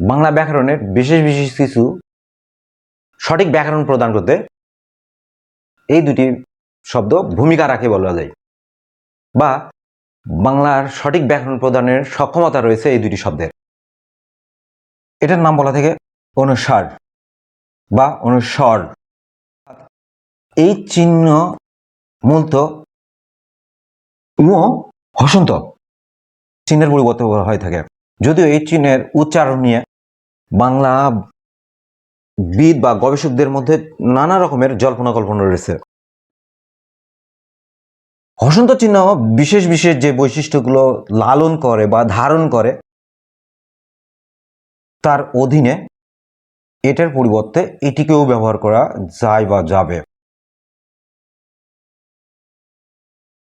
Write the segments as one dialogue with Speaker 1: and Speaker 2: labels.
Speaker 1: বাংলা ব্যাকরণের বিশেষ বিশেষ কিছু সঠিক ব্যাকরণ প্রদান করতে এই দুটি শব্দ ভূমিকা রাখে বলা যায় বা বাংলার সঠিক ব্যাকরণ প্রদানের সক্ষমতা রয়েছে এই দুটি শব্দের। এটার নাম বলা থেকে অনুসার বা অনুস্বর এই চিহ্ন মূলত উ হসন্ত চিহ্নের পরিবর্তে হয়ে থাকে। যদিও এই চিহ্নের উচ্চারণ নিয়ে বাংলা বিদ বা গবেষকদের মধ্যে নানা রকমের জল্পনা কল্পনা রয়েছে। হসন্ত চিহ্ন বিশেষ বিশেষ যে বৈশিষ্ট্যগুলো লালন করে বা ধারণ করে, তার অধীনে এটার পরিবর্তে এটিকেও ব্যবহার করা যায় বা যাবে।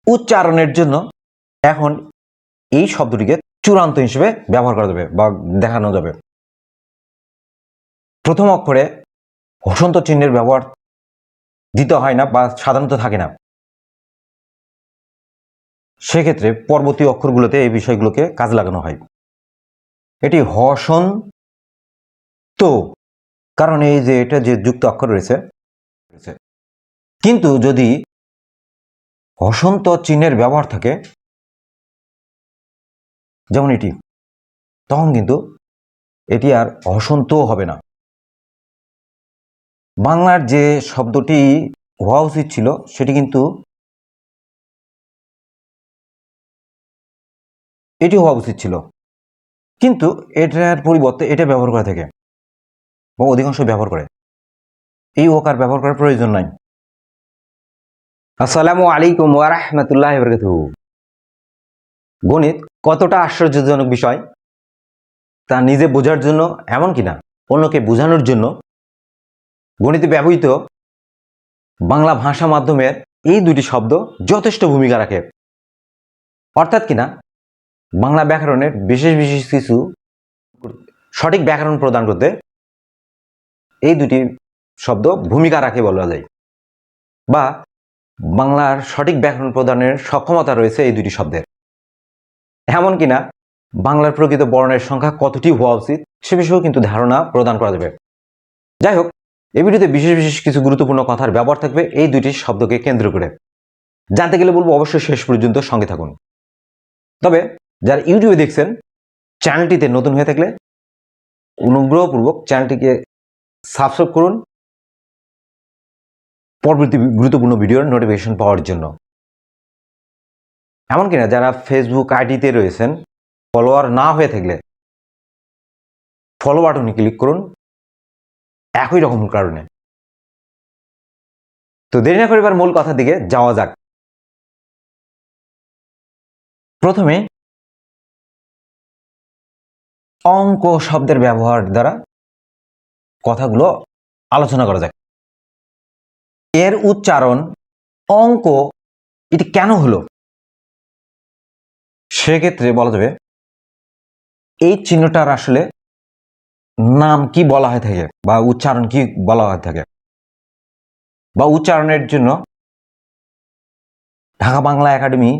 Speaker 1: উচ্চারণের জন্য এখন এই শব্দটিকে চূড়ান্ত হিসেবে ব্যবহার করা যাবে বা দেখানো যাবে। প্রথম অক্ষরে হসন্ত চিহ্নের ব্যবহার দিতে হয় না বা সাধারণত থাকে না। সেক্ষেত্রে পরবর্তী অক্ষরগুলোতে এই বিষয়গুলোকে কাজ লাগানো হয়। এটি হসন তো কারণ এই যে এটা যে যুক্ত অক্ষর রয়েছে। কিন্তু যদি হসন্ত চিহ্নের ব্যবহার থাকে যেমন এটি, তখন কিন্তু এটি আর হসন্ত হবে না। বাংলার যে শব্দটি হওয়া উচিত ছিল, সেটি কিন্তু এটি হওয়া উচিত ছিল। কিন্তু এটার পরিবর্তে এটা ব্যবহার করা থাকে বা অধিকাংশ ব্যবহার করে। এই ওকার ব্যবহার করার প্রয়োজন নাই। আসসালামু আলাইকুম ওয়ারাহমাতুল্লাহ বরকাতু গণিত কতটা আশ্চর্যজনক বিষয় তা নিজে বোঝার জন্য, এমন কি না? অন্যকে বোঝানোর জন্য গণিতে ব্যবহৃত বাংলা ভাষা মাধ্যমের এই দুটি শব্দ যথেষ্ট ভূমিকা রাখে। অর্থাৎ কিনা বাংলা ব্যাকরণের বিশেষ বিশেষ কিছু সঠিক ব্যাকরণ প্রদান করতে এই দুটি শব্দ ভূমিকা রাখে বলা যায়। বা বাংলার সঠিক ব্যাকরণ প্রদানের সক্ষমতা রয়েছে এই দুটি শব্দের। এমন কিনা? বাংলার প্রকৃত বর্ণের সংখ্যা কতটি হওয়া উচিত? সে বিষয়েও কিন্তু ধারণা প্রদান করা যাবে। যাই হোক, এই ভিডিওতে বিশেষ বিশেষ কিছু গুরুত্বপূর্ণ কথার ব্যবহার থাকবে এই দুইটি শব্দকে কেন্দ্র করে। জানতে গেলে বলব অবশ্যই শেষ পর্যন্ত সঙ্গে থাকুন। তবে, যারা ইউটিউবে দেখছেন, চ্যানেলটিতে নতুন হয়ে থাকলে অনুগ্রহপূর্বক চ্যানেলটিকে সাবস্ক্রাইব করুন। পরবর্তী গুরুত্বপূর্ণ ভিডিওর নোটিফিকেশন পাওয়ার জন্য। এমনকি না যারা ফেসবুক আইডিতে রয়েছেন ফলোয়ার না হয়ে থাকলে ফলো বাটনে ক্লিক করুন একই রকম কারণে। তো দেরি না করিবার মূল কথার দিকে যাওয়া যাক। প্রথমে অঙ্ক শব্দের ব্যবহার দ্বারা কথাগুলো আলোচনা করা যাক। এর উচ্চারণ অঙ্ক, এটি কেন হলো? সেক্ষেত্রে বলা যাবে, এই চিহ্নটার আসলে নাম কি বলা হয়ে থাকে বা উচ্চারণ কি বলা হয়ে থাকে? বা উচ্চারণের জন্য ঢাকা বাংলা একাডেমি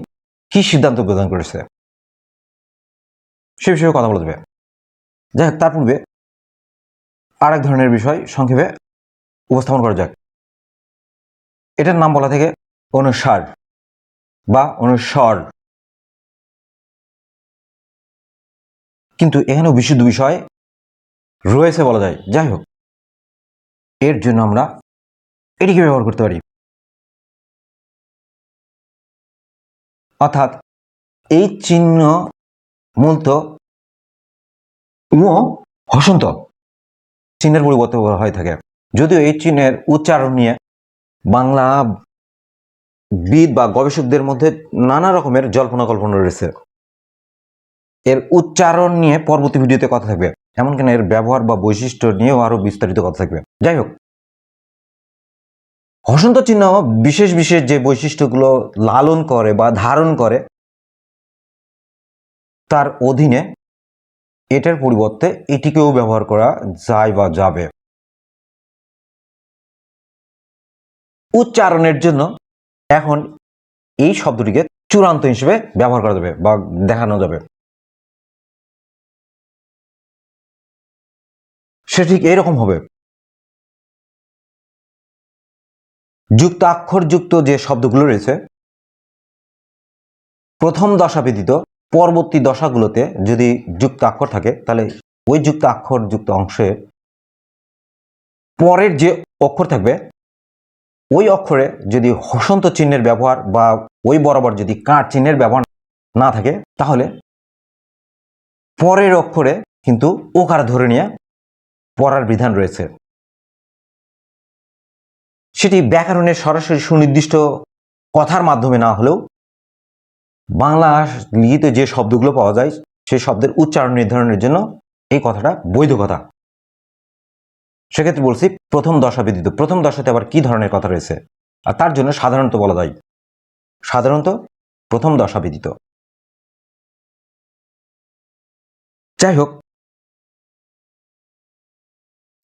Speaker 1: কি সিদ্ধান্ত প্রদান করেছে? সে বিষয়ে কথা বলা যাবে। যাই হোক, তার পূর্বে আরেক ধরনের বিষয় সংক্ষেপে উপস্থাপন করা যাক। এটার নাম বলা থেকে অনুসার বা অনুস্বর কিন্তু এখানেও বিশুদ্ধ বিষয় রয়েছে বলা যায়। যাই হোক, এর জন্য আমরা এটিকে ব্যবহার করতে পারি। অর্থাৎ এই চিহ্ন মূলত হসন্ত চিহ্নের পরিবর্তে হয়ে থাকে। যদিও এই চিহ্নের উচ্চারণ নিয়ে বাংলা বিদ বা গবেষকদের মধ্যে নানা রকমের জল্পনা কল্পনা রয়েছে। এর উচ্চারণ নিয়ে পরবর্তী ভিডিওতে কথা থাকবে। এমনকি এর ব্যবহার বা বৈশিষ্ট্য নিয়েও আরও বিস্তারিত কথা থাকবে। যাই হোক। হসন্ত চিহ্ন বিশেষ বিশেষ যে বৈশিষ্ট্যগুলো লালন করে বা ধারণ করে, তার অধীনে এটার পরিবর্তে এটিকেও ব্যবহার করা যায় বা যাবে। উচ্চারণের জন্য এখন এই শব্দটিকে চূড়ান্ত হিসেবে ব্যবহার করা যাবে বা দেখানো যাবে। সে ঠিক এইরকম হবে। যুক্ত অক্ষর যুক্ত যে শব্দগুলো রয়েছে, প্রথম দশা ব্যতীত পরবর্তী দশাগুলোতে যদি যুক্ত অক্ষর থাকে, তাহলে ওই যুক্ত অক্ষর যুক্ত অংশে পরের যে অক্ষর থাকবে, ওই অক্ষরে যদি হসন্ত চিহ্নের ব্যবহার বা ওই বরাবর যদি কার চিহ্নের ব্যবহার না থাকে, তাহলে পরের অক্ষরে কিন্তু ওকার ধরে নিয়ে পড়ার বিধান রয়েছে। সেটি ব্যাকরণের সরাসরি সুনির্দিষ্ট কথার মাধ্যমে না হলেও বাংলা লিখিত যে শব্দগুলো পাওয়া যায়, সেই শব্দের উচ্চারণ নির্ধারণের জন্য এই কথাটা বৈধ কথা। সেক্ষেত্রে বলছি, প্রথম দশা ব্যতীত। প্রথম দশাতে আবার কি ধরনের কথা রয়েছে? আর তার জন্য সাধারণত বলা যায়, সাধারণত প্রথম দশা ব্যতীত। যাই হোক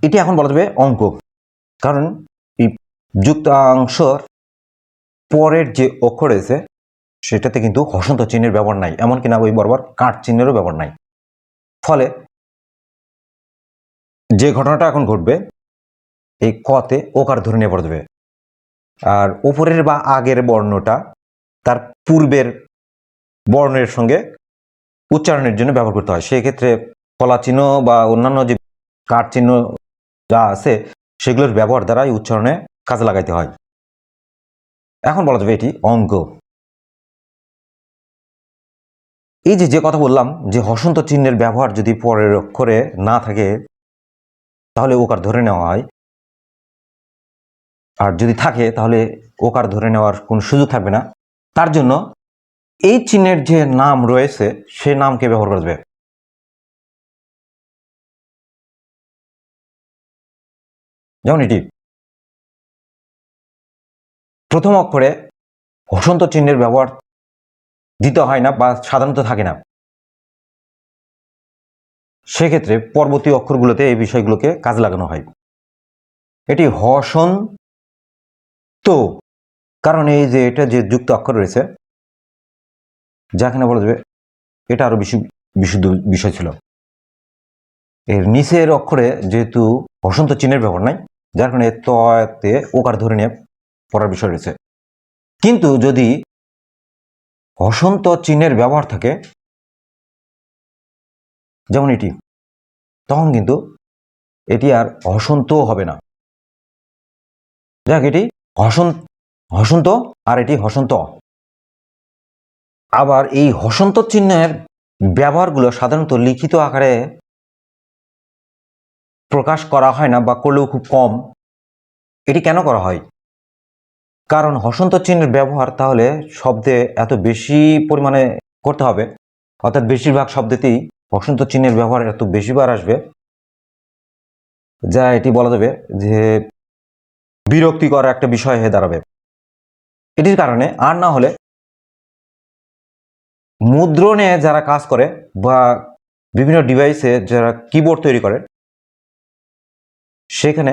Speaker 1: এটি এখন বলা যাবে অঙ্ক। কারণ এই যুক্তাংশর পরের যে অক্ষর রয়েছে, সেটাতে কিন্তু হসন্ত চিহ্নের ব্যবহার নাই, এমনকি না ওই বরাবর কাঠ চিহ্নেরও ব্যবহার নাই। ফলে যে ঘটনাটা এখন ঘটবে, এই কতে ওকার ধরে নিয়ে পড়ে যাবে। আর ওপরের বা আগের বর্ণটা তার পূর্বের বর্ণের সঙ্গে উচ্চারণের জন্য ব্যবহার করতে হয়। সেই ক্ষেত্রে ফলা চিহ্ন বা অন্যান্য যে কাঠ চিহ্ন যা আছে সেগুলোর ব্যবহার দ্বারা এই উচ্চারণে কাজে লাগাইতে হয়। এখন বলা যাবে এটি অঙ্ক এই যে যে কথা বললাম যে, হসন্ত চিহ্নের ব্যবহার যদি পরের অক্ষরে না থাকে, তাহলে ওকার ধরে নেওয়া হয়। আর যদি থাকে, তাহলে ওকার ধরে নেওয়ার কোনো সুযোগ থাকবে না। তার জন্য এই চিহ্নের যে নাম রয়েছে, সে নামকে ব্যবহার করা যেমন এটি। প্রথম অক্ষরে হসন্ত চিহ্নের ব্যবহার দিতে হয় না বা সাধারণত থাকে না। সেক্ষেত্রে পরবর্তী অক্ষরগুলোতে এই বিষয়গুলোকে কাজে লাগানো হয়। এটি হসন তো কারণ এই যে এটা যে যুক্ত অক্ষর রয়েছে যাখানে বলা যাবে, এটা আরও বেশি বিশুদ্ধ বিষয় ছিল। এর নিচের অক্ষরে যেহেতু বসন্ত চিহ্নের ব্যবহার নাই, যার কারণে ততে ওকার ধরে নিয়ে পড়ার বিষয় রয়েছে। কিন্তু যদি হসন্ত চিহ্নের ব্যবহার থাকে, যেমন এটি, তখন কিন্তু এটি আর হসন্ত হবে না। যাক, এটি হসন্ত হসন্ত আর এটি হসন্ত আবার এই হসন্ত চিহ্নের ব্যবহারগুলো সাধারণত লিখিত আকারে প্রকাশ করা হয় না বা করলেও খুব কম, এটি কেন করা হয়? কারণ হসন্ত চিহ্নের ব্যবহার তাহলে শব্দে এত বেশি পরিমাণে করতে হবে, অর্থাৎ বেশিরভাগ শব্দেতেই বসন্ত চিহ্নের ব্যবহার এত বেশিবার আসবে, যা এটি বলা যাবে যে বিরক্তিকর একটা বিষয় হয়ে দাঁড়াবে। এটির কারণে আর না হলে মুদ্রণে যারা কাজ করে বা বিভিন্ন ডিভাইসে যারা কিবোর্ড তৈরি করে সেখানে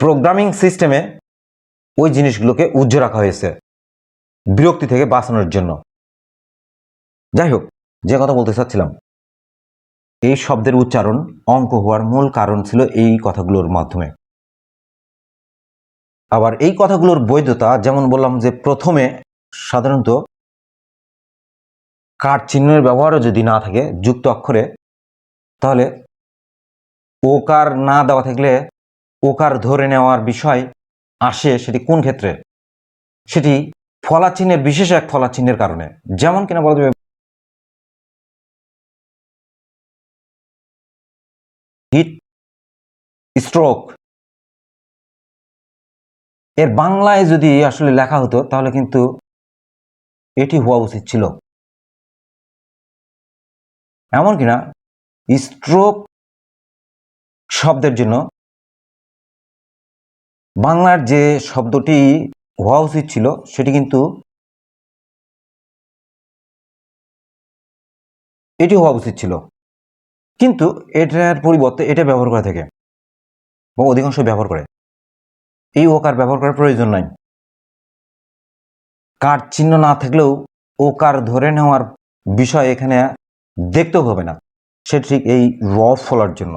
Speaker 1: প্রোগ্রামিং সিস্টেমে ওই জিনিসগুলোকে উজ্জ্ব রাখা হয়েছে বিরক্তি থেকে বাঁচানোর জন্য। যাই হোক, যে কথা বলতে চাচ্ছিলাম, এই শব্দের উচ্চারণ অঙ্ক হওয়ার মূল কারণ ছিল এই কথাগুলোর মাধ্যমে। আবার এই কথাগুলোর বৈধতা, যেমন বললাম যে প্রথমে সাধারণত কাঠ চিহ্নের ব্যবহারও যদি না থাকে, যুক্ত অক্ষরে, তাহলে ওকার না দেওয়া থাকলে ওকার ধরে নেওয়ার বিষয় আসে সেটি কোন ক্ষেত্রে? সেটি ফলা চিহ্নের বিশেষ এক ফলা চিহ্নের কারণে। যেমন কিনা বলা যাবে, হিট স্ট্রোক। এর বাংলায় যদি আসলে লেখা হতো, তাহলে কিন্তু এটি হওয়া উচিত ছিল। এমন কিনা, স্ট্রোক শব্দের জন্য। বাংলার যে শব্দটি হওয়া উচিত ছিল সেটি কিন্তু এটি হওয়া উচিত ছিল কিন্তু এটার পরিবর্তে এটা ব্যবহার করে থাকে বা অধিকাংশ ব্যবহার করে। এই ওকার ব্যবহার করার প্রয়োজন নাই। কার চিহ্ন না থাকলেও ওকার ধরে নেওয়ার বিষয় এখানে দেখতেও হবে না। সে ঠিক এই র ফলার জন্য।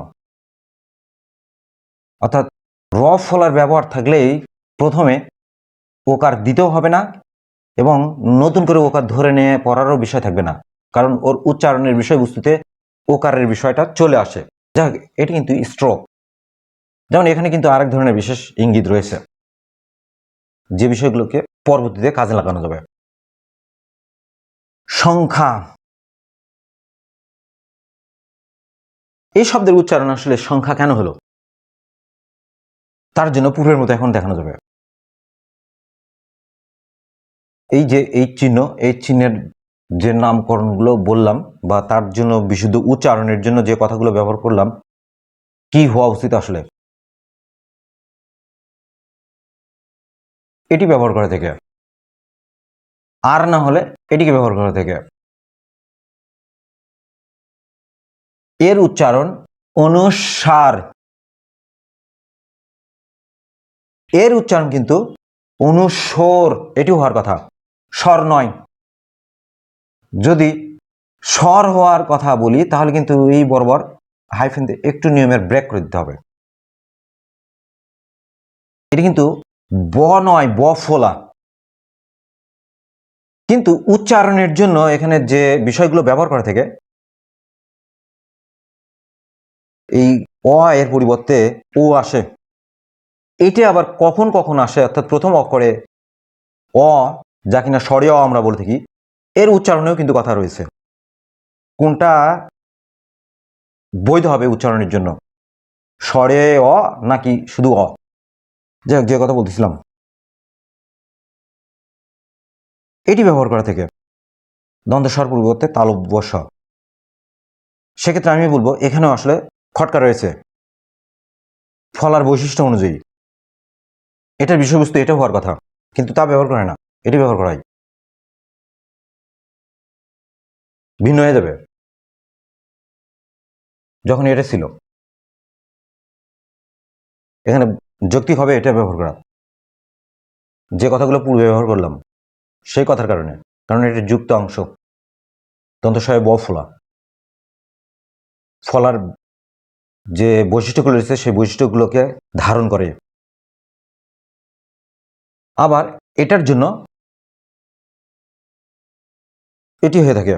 Speaker 1: অর্থাৎ র ফলার ব্যবহার থাকলেই প্রথমে ওকার দিতেও হবে না এবং নতুন করে ওকার ধরে নিয়ে পড়ারও বিষয় থাকবে না। কারণ ওর উচ্চারণের বিষয়বস্তুতে ওকারের বিষয়টা চলে আসে। যাক, এটি কিন্তু স্ট্রোক যেমন এখানে কিন্তু আরেক ধরনের বিশেষ ইঙ্গিত রয়েছে। যে বিষয়গুলোকে পরবর্তীতে কাজে লাগানো যাবে। সংখ্যা। এই শব্দের উচ্চারণ আসলে সংখ্যা কেন হলো? তার জন্য পূর্বের মতো এখন দেখানো যাবে। এই যে এই চিহ্ন, এই চিহ্নের যে নামকরণগুলো বললাম বা তার জন্য বিশুদ্ধ উচ্চারণের জন্য যে কথাগুলো ব্যবহার করলাম, কি হওয়া উচিত আসলে? এটি ব্যবহার করা থেকে। আর না হলে এটিকে ব্যবহার করা থেকে। এর উচ্চারণ অনুসার। এর উচ্চারণ কিন্তু অনুসর, এটি হওয়ার কথা। স্বর নয়। যদি স্বর হওয়ার কথা বলি, তাহলে কিন্তু এই বরাবর হাইফেন একটু নিয়মের ব্রেক করে দিতে হবে। এটি কিন্তু ব নয়, ব ফোলা। কিন্তু উচ্চারণের জন্য এখানে যে বিষয়গুলো ব্যবহার করা থেকে, এই অ এর পরিবর্তে ও আসে। এটি আবার কখন কখন আসে? অর্থাৎ প্রথম অক্ষরে অ, যা কিনা স্বরে অ আমরা বলে থাকি, এর উচ্চারণেও কিন্তু কথা রয়েছে। কোনটা বৈধ হবে উচ্চারণের জন্য? স্বরে অ নাকি শুধু অ? যাই যে কথা বলতেছিলাম। এটি ব্যবহার করা থেকে দ্বন্দ্বস্বর পরিবর্তে তালব্য স সেক্ষেত্রে আমি বলব, এখানেও আসলে খটকা রয়েছে। ফলার বৈশিষ্ট্য অনুযায়ী। এটার বিষয়বস্তু এটা হওয়ার কথা। কিন্তু তা ব্যবহার করে না। এটি ব্যবহার করাই ভিন্ন হয়ে যাবে। যখন এটা ছিল। এখানে যৌক্তিক হবে এটা ব্যবহার করা। যে কথাগুলো পূর্বে ব্যবহার করলাম, সেই কথার কারণে। কারণ এটা যুক্ত অংশ। দন্তস্বয়ে ব ফলা। ফলার যে বৈশিষ্ট্যগুলো রয়েছে, সেই বৈশিষ্ট্যগুলোকে ধারণ করে। আবার এটার জন্য এটি হয়ে থাকে।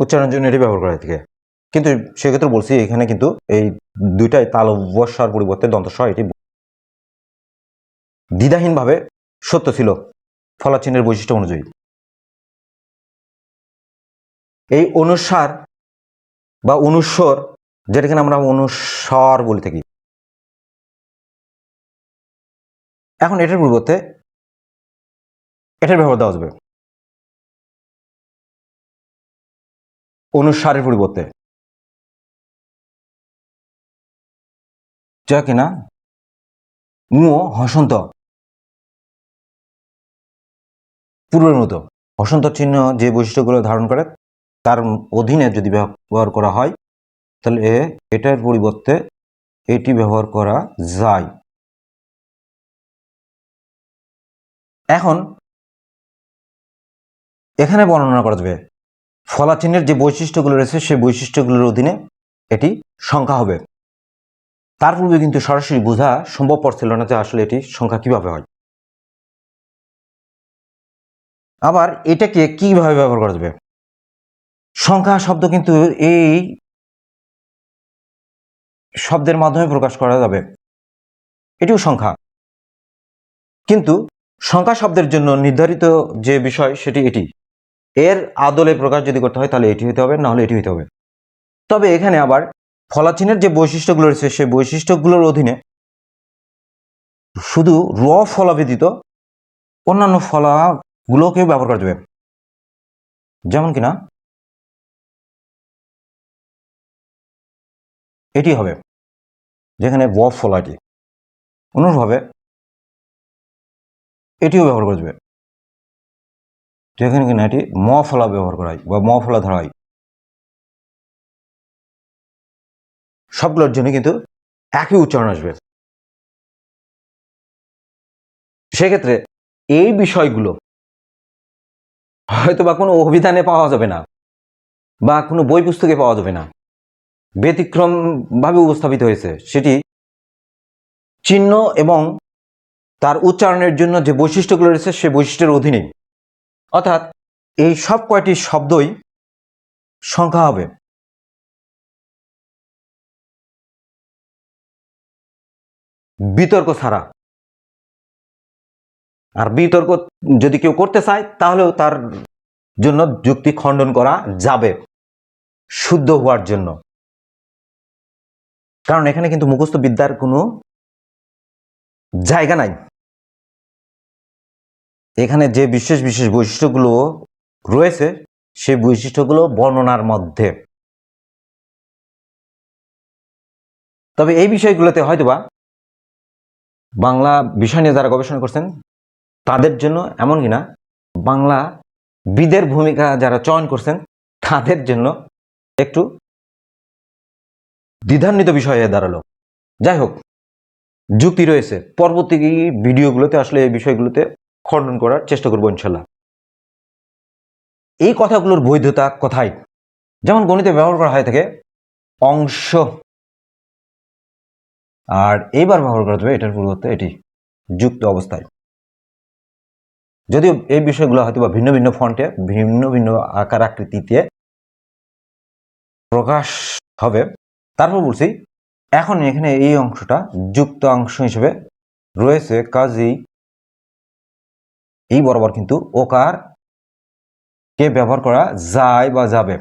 Speaker 1: উচ্চারণের জন্য এটি ব্যবহার করা থাকে। কিন্তু সেক্ষেত্রে বলছি, এখানে কিন্তু এই দুইটাই তাল পরিবর্তে দন্তস্ব এটি দ্বিধাহীনভাবে সত্য ছিল, ফলাচিহ্নের বৈশিষ্ট্য অনুযায়ী। এই অনুসার বা অনুস্বর যেটাকে আমরা অনুস্বর বলে থাকি এখন এটার পরিবর্তে এটার ব্যবহার দেওয়া যাবে। অনুসারের পরিবর্তে। যা কিনা ঙ হসন্ত। পূর্বের মতো হসন্ত চিহ্ন যে বৈশিষ্ট্যগুলো ধারণ করে, তার অধীনে যদি ব্যবহার করা হয়, তাহলে এটার পরিবর্তে এটি ব্যবহার করা যায়। এখন এখানে বর্ণনা করা যাবে ফলা চিহ্নের যে বৈশিষ্ট্যগুলো রয়েছে সেই বৈশিষ্ট্যগুলোর অধীনে এটি সংখ্যা হবে। তার পূর্বে কিন্তু সরাসরি বোঝা সম্ভবপর ছিল না যে আসলে এটি সংখ্যা কীভাবে হয়। আবার এটাকে কীভাবে ব্যবহার করা যাবে? সংখ্যা শব্দ কিন্তু এই শব্দের মাধ্যমে প্রকাশ করা যাবে। এটিও সংখ্যা। কিন্তু সংখ্যা শব্দের জন্য নির্ধারিত যে বিষয় সেটি এটি। এর আদলে প্রকাশ যদি করতে হয়, তাহলে এটি হতে হবে, নাহলে এটি হতে হবে। তবে এখানে আবার ফলাচিনের যে বৈশিষ্ট্যগুলো রয়েছে, সেই বৈশিষ্ট্যগুলোর অধীনে শুধু র ফলা ব্যতীত অন্যান্য ফলাগুলোকেও ব্যবহার করা যাবে। যেমন কিনা, এটি হবে, যেখানে ব ফলাটি। অনুরূপভাবে এটিও ব্যবহার করা যাবে। যেখানে কিনা এটি ম ফলা ব্যবহার করা হয় বা ম ফলা ধরা হয়। সবগুলোর জন্য কিন্তু একই উচ্চারণ আসবে। সেক্ষেত্রে এই বিষয়গুলো হয়তো বা কোনো অভিধানে পাওয়া যাবে না বা কোনো বই পুস্তকে পাওয়া যাবে না। ব্যতিক্রমভাবে উপস্থাপিত হয়েছে। সেটি চিহ্ন এবং তার উচ্চারণের জন্য যে বৈশিষ্ট্যগুলো রয়েছে, সে বৈশিষ্ট্যের অধীনেই অর্থাৎ এই সব কয়টি শব্দই সংখ্যা হবে। বিতর্ক ছাড়া। আর বিতর্ক যদি কেউ করতে চায়, তাহলেও তার জন্য যুক্তি খণ্ডন করা যাবে, শুদ্ধ হওয়ার জন্য। কারণ এখানে কিন্তু মুখস্থ বিদ্যার কোনো জায়গা নাই। এখানে যে বিশেষ বিশেষ বৈশিষ্ট্যগুলো রয়েছে, সেই বৈশিষ্ট্যগুলো বর্ণনার মধ্যে। তবে এই বিষয়গুলোতে হয়তোবা বাংলা বিষয় নিয়ে যারা গবেষণা করছেন, তাদের জন্য এমন কিনা, বাংলা বিদের ভূমিকা যারা চয়ন করছেন, তাদের জন্য একটু দ্বিধান্বিত বিষয় দাঁড়াল। যাই হোক, যুক্তি রয়েছে। পরবর্তী ভিডিওগুলোতে আসলে এই বিষয়গুলোতে খণ্ডন করার চেষ্টা করব, ইনশাল্লাহ। এই কথাগুলোর বৈধতা কোথায়? যেমন গণিতে ব্যবহার করা হয়ে থাকে অংশ। আর এইবার ব্যবহার করা যাবে এটার পরিবর্তে এটি যুক্ত অবস্থায়। যদিও এই বিষয়গুলো হয়তো বা ভিন্ন ভিন্ন ফন্টে, ভিন্ন ভিন্ন আকার আকৃতিতে প্রকাশ হবে। তারপর বলছি, এখন এখানে এই অংশটা যুক্ত অংশ হিসেবে রয়েছে। কাজেই এই বরাবর কিন্তু ওকার কে ব্যবহার করা যায় বা যাবে।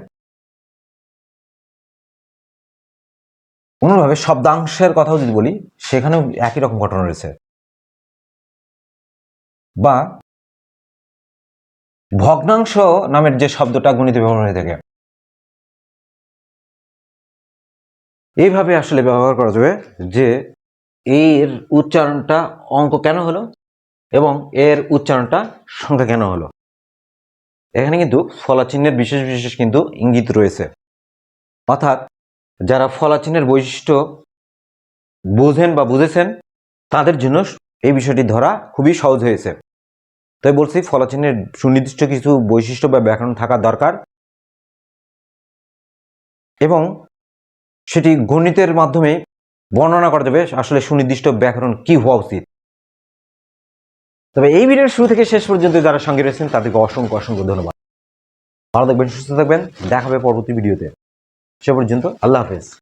Speaker 1: অনুরূপভাবে শব্দাংশের কথাও যদি বলি, সেখানেও একই রকম ঘটনা রয়েছে। বা ভগ্নাংশ নামের যে শব্দটা গণিত ব্যবহার হয়ে থাকে। এইভাবে আসলে ব্যবহার করা যাবে যে এর উচ্চারণটা অঙ্ক কেন হলো? এবং এর উচ্চারণটা সংখ্যা কেন হলো? এখানে কিন্তু ফলাচিহ্নের বিশেষ বিশেষ কিন্তু ইঙ্গিত রয়েছে। অর্থাৎ যারা ফলাচিহ্নের বৈশিষ্ট্য বোঝেন বা বুঝেছেন, তাদের জন্য এই বিষয়টি ধরা খুবই সহজ হয়েছে। তাই বলছি, ফলাচিহ্নের সুনির্দিষ্ট কিছু বৈশিষ্ট্য বা ব্যাকরণ থাকা দরকার এবং সেটি গণিতের মাধ্যমে বর্ণনা করা যাবে আসলে সুনির্দিষ্ট ব্যাকরণ কি হওয়া উচিত। তবে এই ভিডিওর শুরু থেকে শেষ পর্যন্ত যারা সঙ্গে রয়েছেন, তাদেরকে অসংখ্য অসংখ্য ধন্যবাদ। ভালো থাকবেন, সুস্থ থাকবেন। দেখাবে পরবর্তী ভিডিওতে। সে পর্যন্ত আল্লাহ হাফেজ।